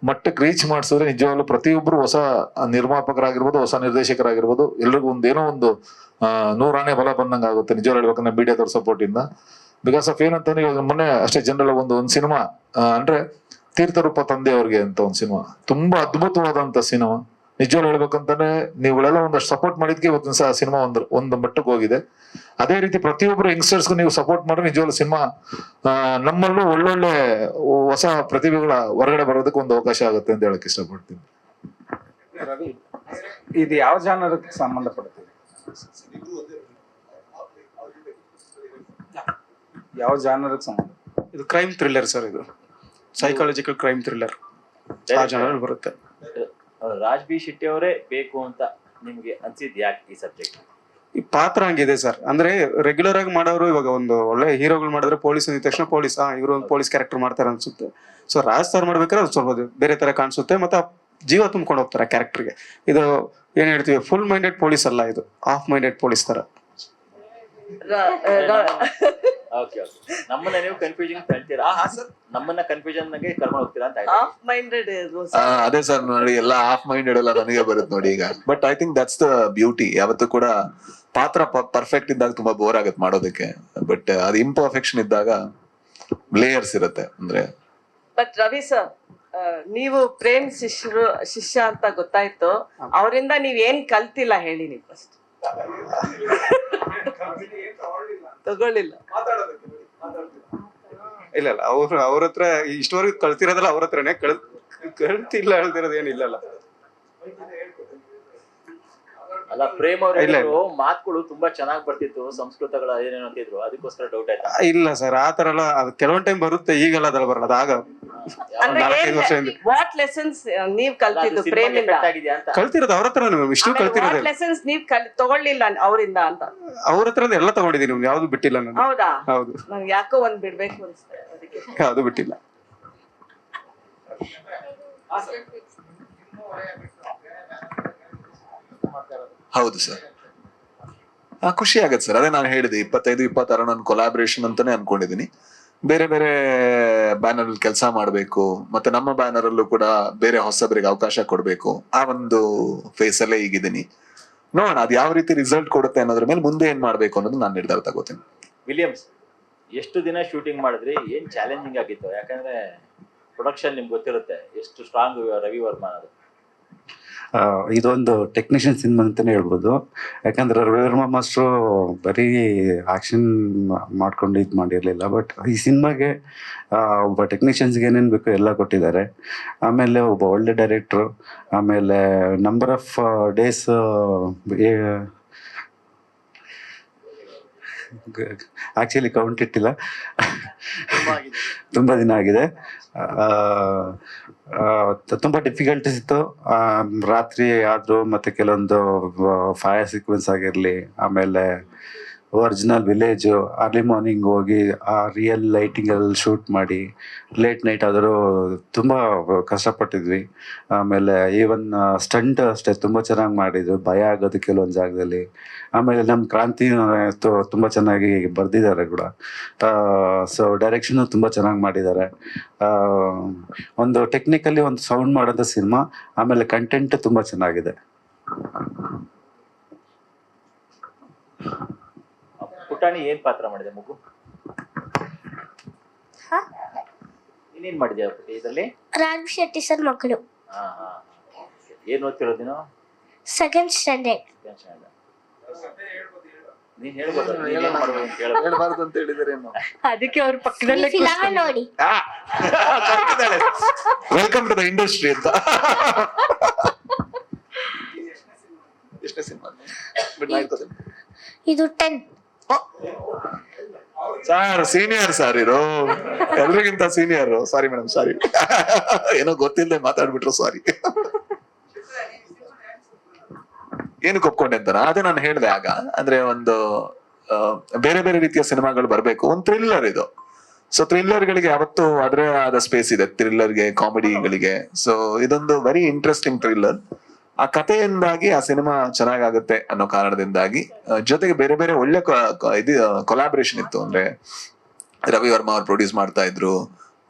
ಮಟ್ಟಕ್ಕೆ ರೀಚ್ ಮಾಡಿಸಿದ್ರೆ ನಿಜವಾಗ್ಲೂ ಪ್ರತಿಯೊಬ್ಬರು ಹೊಸ ನಿರ್ಮಾಪಕರಾಗಿರ್ಬೋದು, ಹೊಸ ನಿರ್ದೇಶಕರಾಗಿರ್ಬೋದು, ಎಲ್ರಿಗೂ ಒಂದೇನೋ ಒಂದು ನೂರಾಣೆ ಬಲ ಬಂದಂಗೆ ಆಗುತ್ತೆ. ನಿಜವಾಗ್ಲೂ ಹೇಳ್ಬೇಕಂದ್ರೆ ಮೀಡಿಯಾದವ್ರ ಸಪೋರ್ಟ್ ಇಂದ. ಬಿಕಾಸ್ ಆಫ್ ಏನಂತಂದ್ರೆ ಇವಾಗ ಮೊನ್ನೆ ಅಷ್ಟೇ ಜನರಲ್ ಒಂದು ಒಂದು ಸಿನಿಮಾ ಅಂದ್ರೆ ತೀರ್ಥರೂಪ ತಂದೆಯವ್ರಿಗೆ ಅಂತ ಒಂದು ಸಿನಿಮಾ. ತುಂಬಾ ಅದ್ಭುತವಾದಂತ ಸಿನಿಮಾ. ನಿಜವಾಗ್ಲೂ ಹೇಳ್ಬೇಕಂತಾನೆ ನೀವುಗಳೆಲ್ಲ ಒಂದಷ್ಟು ಸಪೋರ್ಟ್ ಮಾಡಿದ್ಕೆ ಇವತ್ತಿನ ಸಹ ಸಿನಿಮಾ ಒಂದು ಒಂದು ಮಟ್ಟಕ್ಕೆ ಹೋಗಿದೆ. ಅದೇ ರೀತಿ ಪ್ರತಿಯೊಬ್ಬರು ಯಂಗ್ಸ್ಟರ್ಸ್ಗೂ ನೀವು ಸಪೋರ್ಟ್ ಮಾಡಿದ್ರೆ ನಿಜವಾಗ್ಲು ಸಿನಿಮಾ ನಮ್ಮಲ್ಲೂ ಒಳ್ಳೊಳ್ಳೆ ಹೊಸ ಪ್ರತಿಭೆಗಳ ಹೊರಗಡೆ ಬರೋದಕ್ಕೆ ಒಂದು ಅವಕಾಶ ಆಗುತ್ತೆ ಅಂತ ಹೇಳಕ್ ಇಷ್ಟಪಡ್ತೀನಿ. ರವಿ ಇದು ಯಾವ ಜಾನರಕ್ಕೆ ಸಂಬಂಧಪಡುತ್ತೆ ಯಾವ ಜಾನರಕ್ಕೆ ಸಂಬಂಧ ಇದು ಕ್ರೈಮ್ ಥ್ರಿಲ್ಲರ್ ಸರ್ ಇದು. ಸೈಕಾಲಜಿಕಲ್ ಕ್ರೈಮ್ ಥ್ರಿಲ್ಲರ್ ಆ ಜಾನರ್ ಬರುತ್ತೆ. ರಾಜ್ ಬಿ ಶೆಟ್ಟಿ ಅವರೇ ಬೇಕು ಅಂತ ನಿಮ್ಗೆ ಅನ್ಸಿದ್ ಯಾಕೆ ಈ ಸಬ್ಜೆಕ್ಟ್ ಈ ಪಾತ್ರ ಹಂಗಿದೆ ಸರ್. ಅಂದ್ರೆ ರೆಗ್ಯುಲರ್ ಆಗಿ ಮಾಡೋರು ಇವಾಗ ಒಂದು ಒಳ್ಳೆ ಹೀರೋಗಳು ಮಾಡಿದ್ರೆ ಪೊಲೀಸ್ ಅಂದಿದ ತಕ್ಷಣ ಪೊಲೀಸ್ ಇವರು ಒಂದು ಪೊಲೀಸ್ ಕ್ಯಾರೆಕ್ಟರ್ ಮಾಡ್ತಾರೆ ಅನ್ಸುತ್ತೆ. ಸೊ ರಾಜ್ ಸರ್ ಮಾಡ್ಬೇಕಾದ್ರೆ ಅದು ಸ್ವಲ್ಪ ಬೇರೆ ತರ ಕಾಣಿಸುತ್ತೆ ಮತ್ತೆ ಜೀವ ತುಂಬ್ಕೊಂಡು ಹೋಗ್ತಾರೆ ಕ್ಯಾರೆಕ್ಟರ್ಗೆ ಇದು ಏನ್ ಹೇಳ್ತೀವಿ ಫುಲ್ ಮೈಂಡೆಡ್ ಪೊಲೀಸ್ ಅಲ್ಲ ಇದು ಆಫ್ ಮೈಂಡೆಡ್ ಪೊಲೀಸ್ ತರ. ಓಕೆ ಓಕೆ ನಮ್ಮನ್ನ ನೀವು ಕನ್ಫ್ಯೂಷನ್ ಸರ್ ನಮ್ಮನ್ನ ಕನ್ಫ್ಯೂಷನ್ ನಾಗೆ ಕರ್ಕೊಂಡು ಹೋಗ್ತೀರಾ ಅಂತ ಆಯ್ತು. ಹಾಫ್ ಮೈಂಡೆಡ್ ಆ, ಅದೇ ಸರ್ ನೋಡಿ ಎಲ್ಲ ಹಾಫ್ ಮೈಂಡೆಡ್ ಎಲ್ಲ ನನಗೆ ಬರುತ್ತೆ ನೋಡಿ ಈಗ. But I think that's the beauty ಯಾವತ್ತೂ ಕೂಡ ಪಾತ್ರ ಪರ್ಫೆಕ್ಟ್ ಇದ್ದಾಗ ತುಂಬಾ ಬೋರ್ ಆಗುತ್ತೆ ಮಾಡೋದಕ್ಕೆ. ಬಟ್ ಅದು ಇಂಪರ್ಫೆಕ್ಷನ್ ಇದ್ದಾಗ ಲೇಯರ್ಸ್ ಇರುತ್ತೆ. ಅಂದ್ರೆ ಬಟ್ ರವಿ ಸರ್ ನೀವು ಪ್ರೇಮ್ ಶಿಷ್ಯರು ಶಿಷ್ಯ ಅಂತ ಗೊತ್ತಾಯ್ತು. ಅವರಿಂದ ನೀವ್ ಏನ್ ಕಲ್ತಿಲ್ಲ ಹೇಳಿ ನೀವು ಫಸ್ಟ್ ತಗೊಳ್ಳಿಲ್ಲ. ಇಲ್ಲ ಇಲ್ಲ ಅವ್ರ ಅವ್ರ ಹತ್ರ ಇಷ್ಟವರೆಗೂ ಕಳ್ತಿರೋದಲ್ಲ ಅವ್ರ ಹತ್ರನೇ ಕಳ್ ಕಳ್ತಿಲ್ಲ ಹೇಳ್ತಿರೋದು ಏನಿಲ್ಲಲ್ಲ ಅಲ್ಲ ಪ್ರೇಮ್ ಇಲ್ಲ, ಅವ್ರ ಮಾತುಗಳು ತುಂಬಾ ಚೆನ್ನಾಗಿ ಬರ್ತಿತ್ತು ಸಂಸ್ಕೃತಗಳ ಏನೇನು ಅಂತಿದ್ರು ಅದಕ್ಕೋಸ್ಕರ ಡೌಟ್ ಆಯ್ತಾ? ಇಲ್ಲ ಸರ್ ಆತರ ತರ ಎಲ್ಲ ಅದು ಕೆಲವೊಂದ್ ಟೈಮ್ ಬರುತ್ತೆ ಈಗೆಲ್ಲ ಅದೆಲ್ಲ ಬರಲ್ಲ ಅದಾಗ ಅಂದ್ರೆ ನಾಲ್ಕೈದು ವರ್ಷ ವಾಟ್ ಲೆಸನ್ಸ್ ನೀವ್ ಕಲ್ತಿದ್ದು ಪ್ರೇಮಿಂದ? ಕಲ್ತಿರೋದು ಅವ್ರ ಹತ್ರ ಇಷ್ಟು ಕಲ್ತಿರೋದು ಲೆಸನ್ಸ್ ನೀವ್ ಕಲ್ ತಗೊಳ್ಳಿಲ್ಲ ಅವರಿಂದ ಅಂತ? ಅವ್ರ ಹತ್ರ ಎಲ್ಲ ತಗೊಂಡಿದೀನಿ ಯಾವ್ದು ಬಿಟ್ಟಿಲ್ಲ ನಾನು. ಹೌದಾ? ಹೌದು. ನಂಗೆ ಯಾಕೋ ಒಂದ್ ಬಿಡ್ಬೇಕು ಅದು ಅದಕ್ಕೆ. ಯಾವ್ದು ಬಿಟ್ಟಿಲ್ಲ. ಹೌದು ಸರ್. ಖುಷಿ ಆಗತ್ತೆ ಸರ್. ಅದೇ ನಾನು ಹೇಳಿದೆ ಇಪ್ಪತ್ತೈದು ಇಪ್ಪತ್ತಾರು ನಾನು ಕೊಲಾಬ್ರೇಷನ್ ಅಂತಾನೆ ಅನ್ಕೊಂಡಿದೀನಿ. ಬೇರೆ ಬೇರೆ ಬ್ಯಾನರ್ ಅಲ್ಲಿ ಕೆಲಸ ಮಾಡಬೇಕು ಮತ್ತೆ ನಮ್ಮ ಬ್ಯಾನರ್ ಅಲ್ಲೂ ಕೂಡ ಬೇರೆ ಹೊಸಬರಿಗೆ ಅವಕಾಶ ಕೊಡಬೇಕು. ಆ ಒಂದು ಫೇಸ್ ಅಲ್ಲೇ ಈಗಿದ್ದೀನಿ. ನೋಡೋಣ ಅದು ಯಾವ ರೀತಿ ರಿಸಲ್ಟ್ ಕೊಡುತ್ತೆ ಅನ್ನೋದ್ರ ಮೇಲೆ ಮುಂದೆ ಏನ್ ಮಾಡ್ಬೇಕು ಅನ್ನೋದು ನಾನು ನಿರ್ಧಾರ ತಗೋತೀನಿ. ವಿಲಿಯಮ್ಸ್ ಎಷ್ಟು ದಿನ ಶೂಟಿಂಗ್ ಮಾಡಿದ್ರಿ? ಏನ್ ಚಾಲೆಂಜಿಂಗ್ ಆಗಿತ್ತು? ಯಾಕಂದ್ರೆ ಪ್ರೊಡಕ್ಷನ್ ನಿಮ್ಗೆ ಗೊತ್ತಿರುತ್ತೆ ಎಷ್ಟು ಸ್ಟ್ರಾಂಗ್ ರವಿ ವರ್ಮ ಆ, ಇದೊಂದು ಟೆಕ್ನಿಷಿಯನ್ ಸಿನಿಮಾ ಅಂತಾನೆ ಹೇಳ್ಬೋದು. ಯಾಕಂದ್ರೆ ರವಿವರ್ಮ ಮಾಸ್ಟ್ರು ಬರೀ ಆಕ್ಷನ್ ಮಾಡ್ಕೊಂಡು ಇದು ಮಾಡಿರಲಿಲ್ಲ. ಬಟ್ ಈ ಸಿನಿಮಾಗೆ ಒಬ್ಬ ಟೆಕ್ನಿಷಿಯನ್ಸ್ಗೆ ಏನೇನು ಬೇಕು ಎಲ್ಲ ಕೊಟ್ಟಿದ್ದಾರೆ. ಆಮೇಲೆ ಒಬ್ಬ ಒಳ್ಳೆ ಡೈರೆಕ್ಟ್ರು ಆಮೇಲೆ number of days actually count ಇಟ್ಟಿಲ್ಲ. ತುಂಬ ದಿನ ಆಗಿದೆ. ತುಂಬ ಡಿಫಿಕಲ್ಟೀಸ್ ಇತ್ತು. ರಾತ್ರಿ ಆದ್ರೂ ಮತ್ತೆ ಕೆಲವೊಂದು ಫೈರ್ ಸೀಕ್ವೆನ್ಸ್ ಆಗಿರಲಿ ಆಮೇಲೆ ಒರಿಜಿನಲ್ ವಿಲೇಜ್ ಅರ್ಲಿ ಮಾರ್ನಿಂಗ್ ಹೋಗಿ ಆ ರಿಯಲ್ ಲೈಟಿಂಗ್ ಅಲ್ಲಿ ಶೂಟ್ ಮಾಡಿ ಲೇಟ್ ನೈಟ್ ಆದರೂ ತುಂಬ ಕಷ್ಟಪಟ್ಟಿದ್ವಿ. ಆಮೇಲೆ ಈವನ್ ಸ್ಟಂಟ್ ಅಷ್ಟೇ ತುಂಬ ಚೆನ್ನಾಗಿ ಮಾಡಿದ್ರು, ಭಯ ಆಗೋದು ಕೆಲವೊಂದು ಜಾಗದಲ್ಲಿ. ಆಮೇಲೆ ನಮ್ಮ ಕ್ರಾಂತಿ ತುಂಬ ಚೆನ್ನಾಗಿ ಬರೆದಿದ್ದಾರೆ ಕೂಡ. ಸೊ ಡೈರೆಕ್ಷನು ತುಂಬ ಚೆನ್ನಾಗಿ ಮಾಡಿದ್ದಾರೆ. ಒಂದು ಟೆಕ್ನಿಕಲಿ ಒಂದು ಸೌಂಡ್ ಮಾಡೋಂಥ ಸಿನಿಮಾ ಆಮೇಲೆ ಕಂಟೆಂಟ್ ತುಂಬ ಚೆನ್ನಾಗಿದೆ. ಪುಟಾಣಿ ಏನ್ ಪಾತ್ರ ಮಾಡಿದೆ ಮಗು? ಹಾ? ನೀನೇನ್ ಮಾಡಿದ್ಯಾ ಪುಟಿ ಇದರಲ್ಲಿ? ರಾಜ್ ಶೆಟ್ಟಿ ಸರ್ ಮಕ್ಕಳು ಹಾ ಹಾ. ಏನ್ ಓದ್ತಿರೋದು ನೀನು? Second standard. ಟೆನ್ಷನ್ ನೀನ್ ಹೇಳ್ಬೋದು? ಅಂತ ಹೇಳ್ಬಾರ್ದು ಅದಕ್ಕೆ ಅವ್ರ ಪಕ್ಕದಲ್ಲೇ ಫಿಲಮ್ ನೋಡಿ. ವೆಲ್ಕಮ್ ಟು ದ ಇಂಡಸ್ಟ್ರಿ ಅಂತ. ಎಷ್ಟನೇ ಸಿನಿಮಾ ಇದು ಟೆನ್ ಸರ್ ಸೀನಿಯರ್ ಸರ್ ಇರು ಎಲ್ರಿಗಿಂತ ಸೀನಿಯರ್ ಸಾರಿ ಮೇಡಮ್ ಸಾರಿ ಏನೋ ಗೊತ್ತಿಲ್ಲದೆ ಮಾತಾಡ್ಬಿಟ್ರು ಸಾರಿ ಏನಕ್ಕೆ ಒಪ್ಕೊಂಡೆ ಅಂತಾರ ಅದೇ ನಾನು ಹೇಳ್ದೆ ಆಗ. ಅಂದ್ರೆ ಒಂದು ಬೇರೆ ಬೇರೆ ರೀತಿಯ ಸಿನಿಮಾಗಳು ಬರ್ಬೇಕು. ಒಂದು ಥ್ರಿಲ್ಲರ್ ಇದು. ಸೊ ಗಳಿಗೆ ಯಾವತ್ತು ಅದರೇ ಆದ ಸ್ಪೇಸ್ ಇದೆ ಥ್ರಿಲ್ಲರ್ಗೆ ಕಾಮಿಡಿಗಳಿಗೆ ಸೊ ಇದೊಂದು ವೆರಿ ಇಂಟ್ರೆಸ್ಟಿಂಗ್ ಥ್ರಿಲ್ಲರ್ ಆ ಕಥೆಯಿಂದಾಗಿ ಆ ಸಿನಿಮಾ ಚೆನ್ನಾಗಾಗುತ್ತೆ ಅನ್ನೋ ಕಾರಣದಿಂದಾಗಿ ಜೊತೆಗೆ ಬೇರೆ ಬೇರೆ ಒಳ್ಳೆ ಇದು ಕೊಲಾಬ್ರೇಷನ್ ಇತ್ತು. ಅಂದ್ರೆ ರವಿ ವರ್ಮಾ ಅವ್ರು ಪ್ರೊಡ್ಯೂಸ್ ಮಾಡ್ತಾ ಇದ್ರು,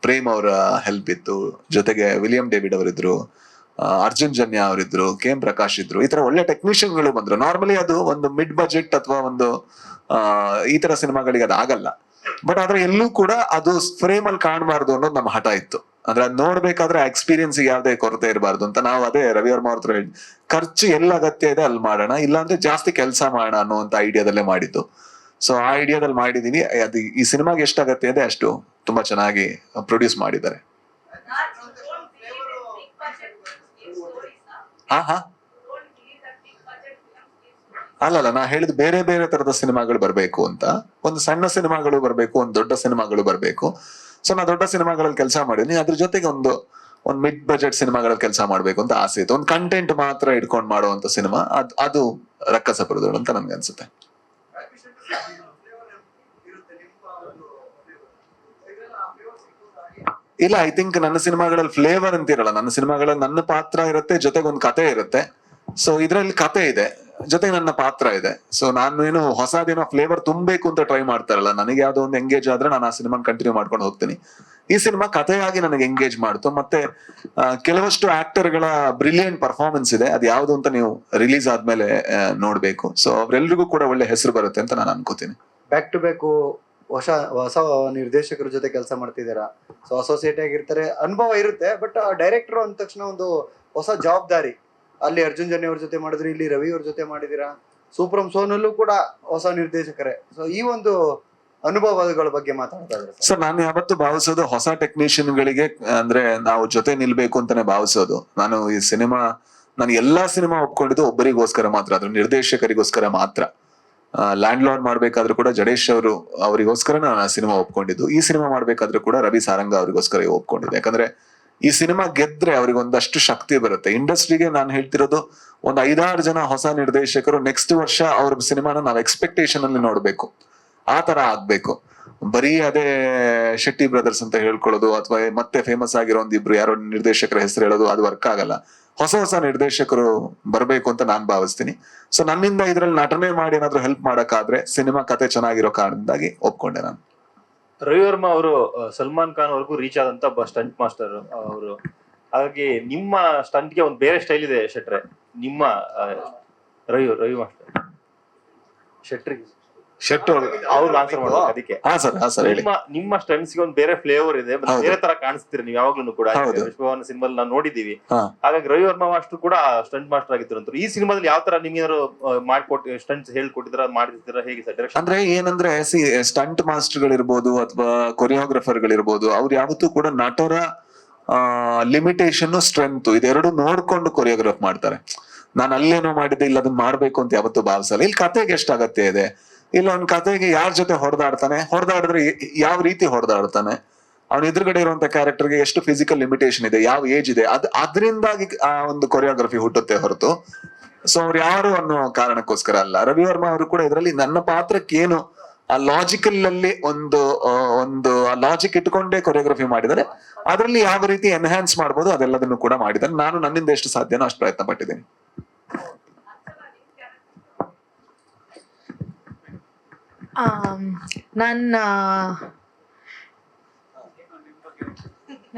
ಪ್ರೇಮ್ ಅವರ ಹೆಲ್ಪ್ ಇತ್ತು, ಜೊತೆಗೆ ವಿಲಿಯಂ ಡೇವಿಡ್ ಅವರಿದ್ರು ಅರ್ಜುನ್ ಜನ್ಯ ಅವರಿದ್ರು, ಕೆ ಎಂ ಪ್ರಕಾಶ್ ಇದ್ರು. ಈ ತರ ಒಳ್ಳೆ ಟೆಕ್ನಿಷಿಯನ್ಗಳು ಬಂದ್ರು. ನಾರ್ಮಲಿ ಅದು ಒಂದು ಮಿಡ್ ಬಜೆಟ್ ಅಥವಾ ಒಂದು ಈ ತರ ಸಿನಿಮಾಗಳಿಗೆ ಅದು ಆಗಲ್ಲ. ಬಟ್ ಆದ್ರೆ ಎಲ್ಲೂ ಕೂಡ ಅದು ಫ್ರೇಮ್ ಅಲ್ಲಿ ಕಾಣಬಾರ್ದು ಅನ್ನೋದು ನಮ್ಮ ಹಠ ಇತ್ತು. ಅಂದ್ರೆ ಅದ್ ನೋಡ್ಬೇಕಾದ್ರೆ ಎಕ್ಸ್ಪೀರಿಯನ್ಸ್ ಯಾವ್ದೇ ಕೊರತೆ ಇರಬಾರ್ದು ಅಂತ ನಾವು ಅದೇ ರವಿ ಅವ್ರ ಹೇಳಿ, ಖರ್ಚು ಎಲ್ಲ ಅಗತ್ಯ ಇದೆ ಅಲ್ಲಿ ಮಾಡೋಣ, ಇಲ್ಲಾಂದ್ರೆ ಜಾಸ್ತಿ ಕೆಲಸ ಮಾಡೋಣ ಅನ್ನುವಂತ ಐಡಿಯಾದಲ್ಲೇ ಮಾಡಿದ್ದು. ಸೊ ಆ ಐಡಿಯಾದಲ್ಲಿ ಮಾಡಿದೀನಿ, ಅದು ಈ ಸಿನಿಮಾಗೆ ಎಷ್ಟು ಅಗತ್ಯ ಇದೆ ಅಷ್ಟು ತುಂಬಾ ಚೆನ್ನಾಗಿ ಪ್ರೊಡ್ಯೂಸ್ ಮಾಡಿದ್ದಾರೆ. ಹಾ ಹಾ. ಅಲ್ಲಲ್ಲ, ನಾ ಹೇಳಿದ್ ಬೇರೆ ಬೇರೆ ತರದ ಸಿನಿಮಾಗಳು ಬರ್ಬೇಕು ಅಂತ, ಒಂದು ಸಣ್ಣ ಸಿನಿಮಾಗಳು ಬರ್ಬೇಕು, ಒಂದು ದೊಡ್ಡ ಸಿನಿಮಾಗಳು ಬರ್ಬೇಕು. ಸೊ ನಾ ದೊಡ್ಡ ಸಿನಿಮಾಗಳಲ್ಲಿ ಕೆಲಸ ಮಾಡಿದೀನಿ ಅದ್ರ ಜೊತೆಗೆ ಒಂದು ಒಂದು ಮಿಡ್ ಬಜೆಟ್ ಸಿನಿಮಾಗಳಲ್ಲಿ ಕೆಲಸ ಮಾಡ್ಬೇಕು ಅಂತ ಆಸೆ ಇತ್ತು. ಒಂದು ಕಂಟೆಂಟ್ ಮಾತ್ರ ಇಟ್ಕೊಂಡು ಮಾಡುವಂತ ಸಿನಿಮಾ, ಅದು ಅದು ರಕ್ಕಸ ಪರದೋಳು ಅಂತ ನನ್ಗೆ ಅನ್ಸುತ್ತೆ. ಇಲ್ಲ ಐ ಥಿಂಕ್ ನನ್ನ ಸಿನಿಮಾಗಳಲ್ಲಿ ಫ್ಲೇವರ್ ಅಂತಿರಲ್ಲ. ನನ್ನ ಸಿನಿಮಾಗಳಲ್ಲಿ ನನ್ನ ಪಾತ್ರ ಇರುತ್ತೆ, ಜೊತೆಗೆ ಒಂದು ಕತೆ ಇರುತ್ತೆ. ಸೊ ಇದ್ರಲ್ಲಿ ಕತೆ ಇದೆ. ಜೊತೆಗೆ ನನ್ನ ಪಾತ್ರ ಇದೆ. ಸೊ ನಾನು ಏನು ಹೊಸದೇನೋ ಫ್ಲೇವರ್ ತುಂಬಬೇಕು ಅಂತ ಟ್ರೈ ಮಾಡ್ತಾರಲ್ಲ, ನನಗೆ ಯಾವ್ದೋ ಒಂದು ಎಂಗೇಜ್ ಆದ್ರೆ ನಾನು ಆ ಸಿನಿಮಾ ಕಂಟಿನ್ಯೂ ಮಾಡ್ಕೊಂಡು ಹೋಗ್ತೀನಿ. ಈ ಸಿನಿಮಾ ಕಥೆಯಾಗಿ ನನಗೆ ಎಂಗೇಜ್ ಮಾಡ್ತು. ಮತ್ತೆ ಕೆಲವಷ್ಟು ಆಕ್ಟರ್ಗಳ ಬ್ರಿಲಿಯಂಟ್ ಪರ್ಫಾರ್ಮೆನ್ಸ್ ಇದೆ. ಅದು ಯಾವ್ದು ಅಂತ ನೀವು ರಿಲೀಸ್ ಆದ್ಮೇಲೆ ನೋಡ್ಬೇಕು. ಸೊ ಅವ್ರೆಲ್ರಿಗೂ ಕೂಡ ಒಳ್ಳೆ ಹೆಸರು ಬರುತ್ತೆ ಅಂತ ನಾನು ಅನ್ಕೋತೀನಿ. ಬ್ಯಾಕ್ ಟು ಬ್ಯಾಕ್ ಹೊಸ ಹೊಸ ನಿರ್ದೇಶಕರ ಜೊತೆ ಕೆಲಸ ಮಾಡ್ತಿದ್ದೀರಾ? ಸೊ ಅಸೋಸಿಯೇಟ್ ಆಗಿರ್ತಾರೆ. ಅನುಭವ ಇರುತ್ತೆ ಬಟ್ ಡೈರೆಕ್ಟರ್ ಅಂದ ತಕ್ಷಣ ಒಂದು ಹೊಸ ಜವಾಬ್ದಾರಿ. ಅಲ್ಲಿ ಅರ್ಜುನ್ ಜನ್ಯ ಅವ್ರ ಜೊತೆ ಮಾಡಿದ್ರಿ, ಇಲ್ಲಿ ರವಿ ಅವ್ರ ಜೊತೆ ಮಾಡಿದಿರಾ ಸೂಪ್ರಂ ಸೋನಲ್ಲೂ ಕೂಡ ಹೊಸ ನಿರ್ದೇಶಕರೇ. ಸೊ ಈ ಒಂದು ಅನುಭವಗಳ ಬಗ್ಗೆ ಮಾತಾಡ್ತಾ ಇದ್ದಾರೆ ಸರ್. ನಾನು ಯಾವತ್ತು ಭಾವಿಸೋದು ಹೊಸ ಟೆಕ್ನಿಷಿಯನ್ ಗಳಿಗೆ ಅಂದ್ರೆ ನಾವು ಜೊತೆ ನಿಲ್ಬೇಕು ಅಂತಾನೆ ಭಾವಿಸೋದು. ನಾನು ಈ ಸಿನಿಮಾ, ನಾನು ಎಲ್ಲಾ ಸಿನಿಮಾ ಒಪ್ಕೊಂಡಿದ್ದು ಒಬ್ಬರಿಗೋಸ್ಕರ ಮಾತ್ರ ಅದ್ರ ನಿರ್ದೇಶಕರಿಗೋಸ್ಕರ ಮಾತ್ರ. ಲ್ಯಾಂಡ್ ಲಾರ್ಡ್ ಮಾಡ್ಬೇಕಾದ್ರೂ ಕೂಡ ಜಡೇಶ್ ಅವರು ಅವರಿಗೋಸ್ಕರ ನಾನು ಸಿನಿಮಾ ಒಪ್ಕೊಂಡಿದ್ದು. ಈ ಸಿನಿಮಾ ಮಾಡ್ಬೇಕಾದ್ರೂ ಕೂಡ ರವಿ ಸಾರಂಗ ಅವರಿಗೋಸ್ಕರ ಒಪ್ಕೊಂಡಿದ್ದೆ. ಯಾಕಂದ್ರೆ ಈ ಸಿನಿಮಾ ಗೆದ್ರೆ ಅವ್ರಿಗೆ ಒಂದಷ್ಟು ಶಕ್ತಿ ಬರುತ್ತೆ. ಇಂಡಸ್ಟ್ರಿಗೆ ನಾನು ಹೇಳ್ತಿರೋದು ಒಂದ್ ಐದಾರು ಜನ ಹೊಸ ನಿರ್ದೇಶಕರು ನೆಕ್ಸ್ಟ್ ವರ್ಷ ಅವ್ರ ಸಿನಿಮಾನ ನಾವು ಎಕ್ಸ್ಪೆಕ್ಟೇಷನ್ ಅಲ್ಲಿ ನೋಡ್ಬೇಕು. ಆ ತರ ಆಗ್ಬೇಕು. ಬರೀ ಅದೇ ಶೆಟ್ಟಿ ಬ್ರದರ್ಸ್ ಅಂತ ಹೇಳ್ಕೊಳ್ಳೋದು ಅಥವಾ ಮತ್ತೆ ಫೇಮಸ್ ಆಗಿರೋ ಒಂದಿಬ್ರು ಯಾರೋ ನಿರ್ದೇಶಕರ ಹೆಸರು ಹೇಳೋದು ಅದು ವರ್ಕ್ ಆಗಲ್ಲ. ಹೊಸ ಹೊಸ ನಿರ್ದೇಶಕರು ಬರಬೇಕು ಅಂತ ನಾನ್ ಭಾವಿಸ್ತೀನಿ. ಸೊ ನನ್ನಿಂದ ಇದ್ರಲ್ಲಿ ನಟನೆ ಮಾಡಿ ಏನಾದ್ರು ಹೆಲ್ಪ್ ಮಾಡಕ್ಕಾದ್ರೆ ಸಿನಿಮಾ ಕತೆ ಚೆನ್ನಾಗಿರೋ ಕಾರಣದಿಂದಾಗಿ ಒಪ್ಕೊಂಡೆ ನಾನು. ರವಿವರ್ಮ ಅವರು ಸಲ್ಮಾನ್ ಖಾನ್ ಅವ್ರಿಗೂ ರೀಚ್ ಆದಂತ ಸ್ಟಂಟ್ ಮಾಸ್ಟರ್ ಅವರು. ಹಾಗಾಗಿ ನಿಮ್ಮ ಸ್ಟಂಟ್ಗೆ ಒಂದು ಬೇರೆ ಸ್ಟೈಲ್ ಇದೆ ಶೆಟ್ರೆ. ನಿಮ್ಮ ರವಿ ರವಿ ಮಾಸ್ಟರ್. ಶೆಟ್ರಿ ಶೆಟ್ ಅವ್ರು ಅವ್ರು ಆನ್ಸರ್ ಅದಕ್ಕೆ. ಹಾ ಸರ್ ಹಾ ಸರ್ ಹೇಳಿ. ನಿಮ್ಮ ನಿಮ್ಮ ಗೆ ಒಂದು ಬೇರೆ ಫ್ಲೇವರ್ ಇದೆ ಹೌದು. ಬೇರೆ ತರ ಕಾಣಿಸ್ತೀರಿ ನೀವು ಯಾವಾಗ್ಲೂ ಕೂಡ. ಹೌದು. ವಿಶ್ವಭವನ ಸಿನಿಮಾ ನಾವು ನೋಡಿದೀವಿ ಹಾ. ಹಾಗಾಗಿ ರವಿ ವರ್ಮ ಮಾಸ್ಟರ್ ಕೂಡ ಸ್ಟಂಟ್ ಮಾಸ್ಟರ್ ಆಗಿದ್ರು ಅಂತ ಈ ಸಿನಿಮಾದಲ್ಲಿ ಯಾವ ತರ ನಿಮ್ಗೆ ಏನಾದ್ರು ಮಾಡ್ಕೊಟ್ಟು ಸ್ಟಂಟ್ ಹೇಳ್ಕೊಟ್ಟಿದ್ರ ಮಾಡಿದ್ರ ಹೇಗೆ ಸರ್ ಡೈರೆಕ್ಷನ್ ಅಂದ್ರೆ ಏನಂದ್ರೆ ಸಿ ಸ್ಟಂಟ್ ಮಾಸ್ಟರ್ ಗಳಿರ್ಬೋದು ಅಥವಾ ಕೊರಿಯೋಗ್ರಫರ್ ಗಳಿರ್ಬೋದು ಅವ್ರು ಯಾವತ್ತೂ ಕೂಡ ನಟರ ಲಿಮಿಟೇಷನ್ ಸ್ಟ್ರೆಂತ್ ಇದೆರಡು ನೋಡ್ಕೊಂಡು ಕೊರಿಯೋಗ್ರಾಫ್ ಮಾಡ್ತಾರೆ. ನಾನು ಅಲ್ಲೇನೋ ಮಾಡಿದ್ದೆ ಇಲ್ಲ ಅದನ್ನ ಮಾಡ್ಬೇಕು ಅಂತ ಯಾವತ್ತೂ ಭಾವಿಸಲ್ಲ. ಇಲ್ಲಿ ಕತೆಗೆ ಎಷ್ಟಾಗತ್ತೆ ಅಗತ್ಯ ಇದೆ? ಇಲ್ಲ ಅವ್ನ ಕತೆಗೆ ಯಾರ ಜೊತೆ ಹೊಡೆದಾಡ್ತಾನೆ ಹೊಡೆದಾಡಿದ್ರೆ ಯಾವ ರೀತಿ ಹೊಡೆದಾಡ್ತಾನೆ ಅವ್ನ ಎದುರುಗಡೆ ಇರುವಂತ ಕ್ಯಾರೆಕ್ಟರ್ಗೆ ಎಷ್ಟು ಫಿಸಿಕಲ್ ಲಿಮಿಟೇಷನ್ ಇದೆ, ಯಾವ ಏಜ್ ಇದೆ, ಅದ್, ಅದರಿಂದಾಗಿ ಆ ಒಂದು ಕೊರಿಯೋಗ್ರಫಿ ಹುಟ್ಟುತ್ತೆ ಹೊರತು. ಸೊ ಅವ್ರು ಯಾರು ಅನ್ನೋ ಕಾರಣಕ್ಕೋಸ್ಕರ ಅಲ್ಲ. ರವಿ ವರ್ಮ ಅವರು ಕೂಡ ಇದರಲ್ಲಿ ನನ್ನ ಪಾತ್ರಕ್ಕೆ ಏನು ಆ ಲಾಜಿಕಲ್ ಅಲ್ಲಿ ಒಂದು ಒಂದು ಆ ಲಾಜಿಕ್ ಇಟ್ಕೊಂಡೇ ಕೊರಿಯೋಗ್ರಫಿ ಮಾಡಿದರೆ ಅದರಲ್ಲಿ ಯಾವ ರೀತಿ ಎನ್ಹಾನ್ಸ್ ಮಾಡ್ಬೋದು ಅದೆಲ್ಲದನ್ನು ಕೂಡ ಮಾಡಿದ್ದಾರೆ ನಾನು ನನ್ನಿಂದ ಎಷ್ಟು ಸಾಧ್ಯನೋ ಅಷ್ಟು ಪ್ರಯತ್ನ ಪಟ್ಟಿದ್ದೀನಿ. ನನ್ನ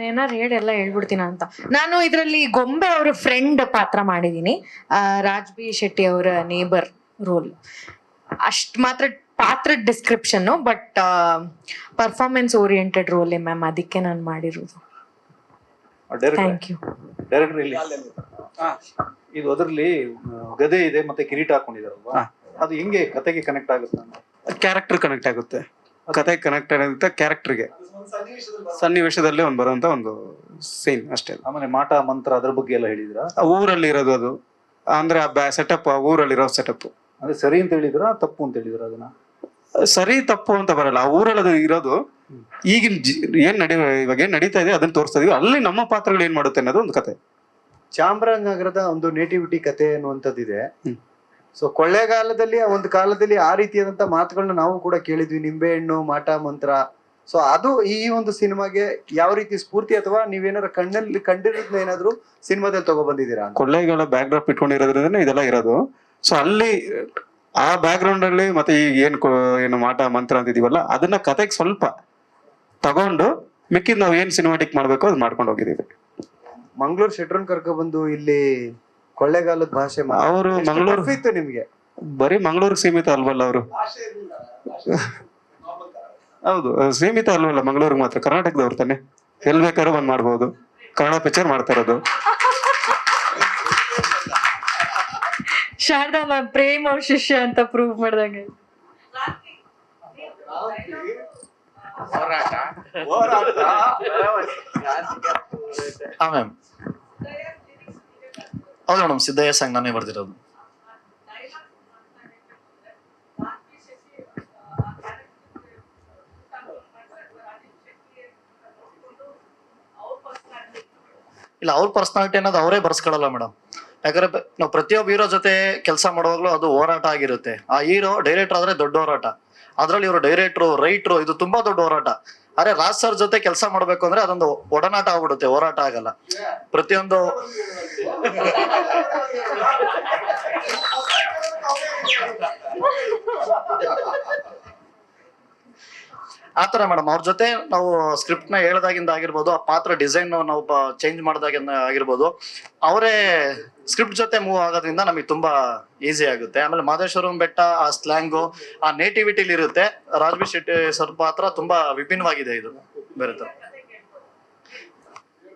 ಏನಾರು ಹೇಳಿ ಎಲ್ಲ ಹೇಳ್ಬಿಡ್ತೀನ ಅಂತ. ನಾನು ಇದರಲ್ಲಿ ಗೊಂಬೆ ಅವರ ಫ್ರೆಂಡ್ ಪಾತ್ರ ಮಾಡಿದ್ದೀನಿ ರಾಜ್ಬಿ ರಾಜ್ ಬಿ ಶೆಟ್ಟಿ ಅವರ ನೇಬರ್ ರೋಲ್ ಅಷ್ಟು ಮಾತ್ರ ಪಾತ್ರ description but performance oriented role ma'am ಅದಕ್ಕೆ ನಾನು ಮಾಡಿರೋದು. ಥ್ಯಾಂಕ್ ಯು ಡೈರೆಕ್ಟರ್ ಇಲ್ಲಿ ಹಾ. ಇದು ಅದರಲ್ಲಿ ಗದೆ ಇದೆ ಮತ್ತೆ ಕಿರೀಟ ಹಾಕೊಂಡಿದಾರಲ್ವಾ ಹಾ. ಅದು ಹೆಂಗೆ ಕತೆಗೆ ಕನೆಕ್ಟ್ ಆಗುತ್ತೆ ಕ್ಯಾರೆಕ್ಟರ್ ಕನೆಕ್ಟ್ ಆಗುತ್ತೆ. ಕತೆ ಕನೆಕ್ಟ್ ಆಗುತ್ತೆ ಕ್ಯಾರೆಕ್ಟರ್ಗೆ ಸನ್ನಿವೇಶದಲ್ಲಿ ಒಂದು ಬರುವಂತ ಒಂದು ಸೀನ್ ಅಷ್ಟೇ ಆಮೇಲೆ ಮಾಟ ಮಂತ್ರ ಅದ್ರ ಬಗ್ಗೆ ಎಲ್ಲ ಹೇಳಿದ್ರ ಆ ಊರಲ್ಲಿ ಇರೋದು ಅದು. ಅಂದ್ರೆ ಆ ಸೆಟಪ್ ಆ ಊರಲ್ಲಿರೋ ಸೆಟಪ್ ಅಂದ್ರೆ ಸರಿ ಅಂತ ಹೇಳಿದ್ರ ತಪ್ಪು ಅಂತ ಹೇಳಿದ್ರ ಅದನ್ನ? ಸರಿ ತಪ್ಪು ಅಂತ ಬರಲ್ಲ. ಆ ಊರಲ್ಲಿ ಅದು ಇರೋದು ಈಗಿನ ಏನ್ ನಡಿ ಇವಾಗ ಏನ್ ನಡೀತಾ ಇದೆ ಅದನ್ನ ತೋರಿಸ್ತಾ ಇದೀವಿ. ಅಲ್ಲಿ ನಮ್ಮ ಪಾತ್ರಗಳು ಏನ್ ಮಾಡುತ್ತೆ ಅನ್ನೋದು ಒಂದು ಕತೆ. ಚಾಮರಾಜನಗರದ ಒಂದು ನೇಟಿವಿಟಿ ಕತೆ ಅನ್ನುವಂಥದ್ದಿದೆ. ಸೊ ಕೊಳ್ಳೇಗಾಲದಲ್ಲಿ ಆ ಒಂದು ಕಾಲದಲ್ಲಿ ಆ ರೀತಿಯಾದಂತ ಮಾತುಗಳನ್ನ ನಾವು ಕೂಡ ಕೇಳಿದ್ವಿ. ನಿಂಬೆಹಣ್ಣು ಮಾಟ ಮಂತ್ರ. ಸೊ ಅದು ಈ ಒಂದು ಸಿನಿಮಾಗೆ ಯಾವ ರೀತಿ ಸ್ಫೂರ್ತಿ ಅಥವಾ ನೀವೇನಾರ ಕಣ್ಣಲ್ಲಿ ಕಂಡಿರೋದ್ನ ಏನಾದ್ರು ಸಿನಿಮಾದಲ್ಲಿ ತಗೊಬಂದಿದ್ದೀರಾ ಬಂದಿದ್ದೀರಾ ಕೊಳ್ಳೇಗಾಲ ಬ್ಯಾಕ್ ಡ್ರಾಪ್ ಇಟ್ಕೊಂಡಿರೋದ್ರಿಂದ ಇದೆಲ್ಲ ಇರೋದು. ಸೊ ಅಲ್ಲಿ ಆ ಬ್ಯಾಕ್ ಗ್ರೌಂಡ್ ಅಲ್ಲಿ ಮತ್ತೆ ಈಗ ಏನ್ ಏನು ಮಾಟ ಮಂತ್ರ ಅಂತಿದೀವಲ್ಲ ಅದನ್ನ ಕತೆಗೆ ಸ್ವಲ್ಪ ತಗೊಂಡು ಮಿಕ್ಕಿದ್ ನಾವು ಏನ್ ಸಿನಿಮಾಟಿಕ್ ಮಾಡ್ಬೇಕು ಅದು ಮಾಡ್ಕೊಂಡು ಹೋಗಿದ್ದೀವಿ. ಮಂಗಳೂರು ಶೆಟ್ರನ್ ಕರ್ಕೊ ಬಂದು ಇಲ್ಲಿ ಕೊಳ್ಳೇಗಾಲದ ಭಾಷೆ ಅವರು ಮಂಗಳೂರು ಇತ್ತು ನಿಮ್ಗೆ? ಬರೀ ಮಂಗಳೂರು ಸೀಮಿತ ಅಲ್ವಲ್ಲ ಅವರು? ಹೌದು ಸೀಮಿತ ಅಲ್ವಲ್ಲ ಮಂಗಳೂರಿಗೆ ಮಾತ್ರ? ಕರ್ನಾಟಕದವ್ರು ತಾನೆ. ಎಲ್ಲಿ ಬೇಕಾದ್ರೂ ಬಂದ್ ಮಾಡ್ಬೋದು. ಕನ್ನಡ ಪಿಕ್ಚರ್ ಮಾಡ್ತಾ ಇರೋದು. ಶಾರದಾ ಮ್ಯಾಮ್ ಪ್ರೇಮ್ ಅವ್ರ ಶಿಷ್ಯ ಅಂತ ಪ್ರೂವ್ ಮಾಡ್ದಂಗೆ. ಹಾ ಮ್ಯಾಮ್. ಹೌದು ಮೇಡಮ್ ಸಿದ್ದಯ್ಯ ಸಾಂಗ್ ನಾನೇ ಬರ್ದಿರೋದು. ಇಲ್ಲ, ಅವ್ರ ಪರ್ಸನಾಲಿಟಿ ಅನ್ನೋದು ಅವರೇ ಬರ್ಸ್ಕೊಳಲ್ಲ ಮೇಡಮ್ ಯಾಕಂದ್ರೆ ನಾವು ಪ್ರತಿಯೊಬ್ಬ ಹೀರೋ ಜೊತೆ ಕೆಲಸ ಮಾಡುವಾಗಲೂ ಅದು ಹೋರಾಟ ಆಗಿರುತ್ತೆ. ಆ ಹೀರೋ ಡೈರೆಕ್ಟರ್ ಆದ್ರೆ ದೊಡ್ಡ ಹೋರಾಟ. ಅದ್ರಲ್ಲಿ ಇವರು ಡೈರೆಕ್ಟ್ರು ರೈಟ್ರು ಇದು ತುಂಬಾ ದೊಡ್ಡ ಹೋರಾಟ. ಆದ್ರೆ ರಾಜ್ ಸರ್ ಜೊತೆ ಕೆಲಸ ಮಾಡ್ಬೇಕು ಅಂದ್ರೆ ಅದೊಂದು ಒಡನಾಟ ಆಗ್ಬಿಡುತ್ತೆ, ಹೋರಾಟ ಆಗಲ್ಲ. ಪ್ರತಿಯೊಂದು ಆತರ ಮೇಡಮ್, ಅವ್ರ ಜೊತೆ ನಾವು ಸ್ಕ್ರಿಪ್ಟ್ನ ಹೇಳ್ದಾಗಿಂದ ಆಗಿರ್ಬೋದು, ಆ ಪಾತ್ರ ಡಿಸೈನ್ ನಾವು ಚೇಂಜ್ ಮಾಡಿದಾಗಿಂದ ಆಗಿರ್ಬೋದು, ಅವರೇ ಸ್ಕ್ರಿಪ್ಟ್ ಜೊತೆ ಮೂವ್ ಆಗೋದ್ರಿಂದ ನಮಗೆ ತುಂಬಾ ಈಸಿ ಆಗುತ್ತೆ. ಆಮೇಲೆ ಮಾದೇಶ್ವರಂ ಬೆಟ್ಟ, ಆ ಸ್ಲ್ಯಾಂಗು ಆ ನೇಟಿವಿಟಿಲಿ ಇರುತ್ತೆ. ರಾಜ್ಬಿ ಶೆಟ್ಟಿ ಸರ್ ಪಾತ್ರ ತುಂಬಾ ವಿಭಿನ್ನವಾಗಿದೆ ಇದು ಬೇರೆ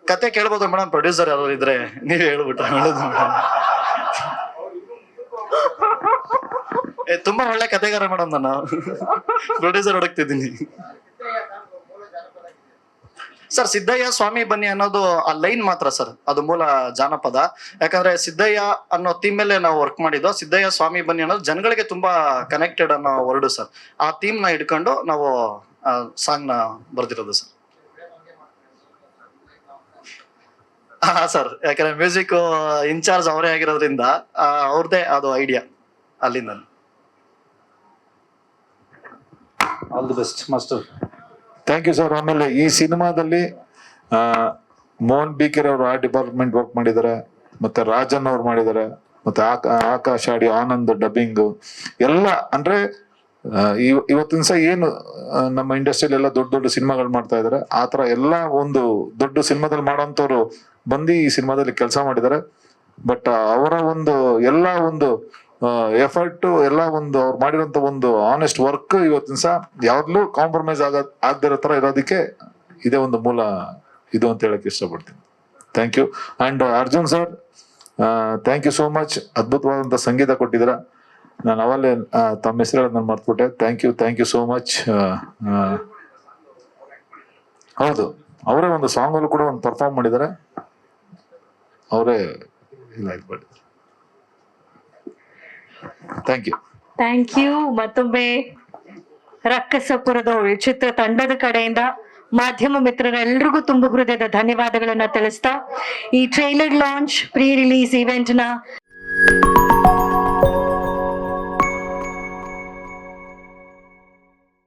ಕತೆ ಕೇಳ್ಬೋದು ಮೇಡಮ್ ಪ್ರೊಡ್ಯೂಸರ್ ಯಾರು ಇದ್ರೆ ನೀವ್ ಏ, ತುಂಬಾ ಒಳ್ಳೆ ಕತೆಗಾರ ಮೇಡಮ್ ನಾನು. ಪ್ರೊಡ್ಯೂಸರ್ ಹುಡುಕ್ತಿದ್ದೀನಿ. ಸರ್ ಸಿದ್ದಯ್ಯ ಸ್ವಾಮಿ ಬನ್ನಿ ಅನ್ನೋದು ಆ ಲೈನ್ ಮಾತ್ರ ಸರ್ ಅದು ಮೂಲ ಜಾನಪದ. ಯಾಕಂದ್ರೆ ಸಿದ್ದಯ್ಯ ಅನ್ನೋ ಥೀಮ್ ಮೇಲೆ ನಾವು ವರ್ಕ್ ಮಾಡಿದ್ದು. ಸಿದ್ದಯ್ಯ ಸ್ವಾಮಿ ಬನ್ನಿ ಅನ್ನೋದು ಜನಗಳಿಗೆ ತುಂಬಾ ಕನೆಕ್ಟೆಡ್ ಅನ್ನೋ ವರ್ಡು ಸರ್ ಆ ಥೀಮ್ನ ಇಟ್ಕೊಂಡು ನಾವು ಸಾಂಗ್ನ ಬರ್ದಿರೋದು ಸರ್ ಹಾ ಸರ್ ಯಾಕಂದ್ರೆ ಮ್ಯೂಸಿಕ್ ಇನ್ಚಾರ್ಜ್ ಅವರೇ ಆಗಿರೋದ್ರಿಂದ ಅವ್ರದೇ ಅದು ಐಡಿಯಾ ಅಲ್ಲಿಂದ all the best master thank you sir ಆಮೇಲೆ ಈ ಸಿನಿಮಾದಲ್ಲಿ ಮೋಹನ್ ಬಿಕೆರ್ ಅವರು ಆ ಡಿಪಾರ್ಟ್ಮೆಂಟ್ ವರ್ಕ್ ಮಾಡಿದ್ದಾರೆ ಮತ್ತೆ ರಾಜನ್ ಅವ್ರು ಮಾಡಿದ್ದಾರೆ ಮತ್ತೆ ಆಕ- ಆಕಾಶ್ ಆಡಿ ಆನಂದ್ ಡಬ್ಬಿಂಗ್ ಎಲ್ಲ ಅಂದ್ರೆ ಇವತ್ತಿನ ಸಹ ಏನು ನಮ್ಮ ಇಂಡಸ್ಟ್ರಿಯಲ್ಲಿ ಎಲ್ಲ ದೊಡ್ಡ ದೊಡ್ಡ ಸಿನಿಮಾಗಳು ಮಾಡ್ತಾ ಇದಾರೆ, ಆ ತರ ಎಲ್ಲ ಒಂದು ದೊಡ್ಡ ಸಿನಿಮಾದಲ್ಲಿ ಮಾಡೋಂಥವ್ರು ಬಂದು ಈ ಸಿನಿಮಾದಲ್ಲಿ ಕೆಲಸ ಮಾಡಿದ್ದಾರೆ ಬಟ್ ಅವರ ಒಂದು ಎಲ್ಲ ಒಂದು ಎಫರ್ಟ್ ಎಲ್ಲ ಒಂದು ಅವ್ರು ಮಾಡಿರೋಂಥ ಒಂದು ಆನೆಸ್ಟ್ ವರ್ಕ್ ಇವತ್ತಿನ ಸಹ ಯಾವಾಗಲೂ ಕಾಂಪ್ರಮೈಸ್ ಆಗ, ಆಗದಿರೋ ತರ ಇರೋದಕ್ಕೆ ಇದೇ ಒಂದು ಮೂಲ ಇದು ಅಂತ ಹೇಳಕ್ ಇಷ್ಟಪಡ್ತೀನಿ. Thank you and Arjun sir thank you so much ಅದ್ಭುತವಾದಂತ ಸಂಗೀತ ಕೊಟ್ಟಿದ್ದೀರಾ. ನಾನು ಅವಲ್ಲೇ ತಮ್ಮ ಹೆಸರು ನಾನು ಮರ್ತ್ಬಿಟ್ಟೆ. Thank you thank you so much ಹೌದು, ಅವರೇ ಒಂದು ಸಾಂಗ್ ಅಲ್ಲೂ ಕೂಡ ಒಂದು ಪರ್ಫಾರ್ಮ್ ಮಾಡಿದ್ದಾರೆ. ಅವರೇ ಇಲ್ಲ ಇದ್ಬಿಡಿ ಥ್ಯಾಂಕ್ ಯು ಥ್ಯಾಂಕ್ ಯು ಮತ್ತೊಮ್ಮೆ ರಕ್ಕಸಪುರದ ಚಿತ್ರ ತಂಡದ ಕಡೆಯಿಂದ ಮಾಧ್ಯಮ ಮಿತ್ರರೆಲ್ಲರಿಗೂ ತುಂಬ ಹೃದಯದ ಧನ್ಯವಾದಗಳನ್ನ ತಿಳಿಸ್ತಾ ಈ ಟ್ರೈಲರ್ ಲಾಂಚ್ ಪ್ರೀ ರಿಲೀಸ್ ಇವೆಂಟ್ನ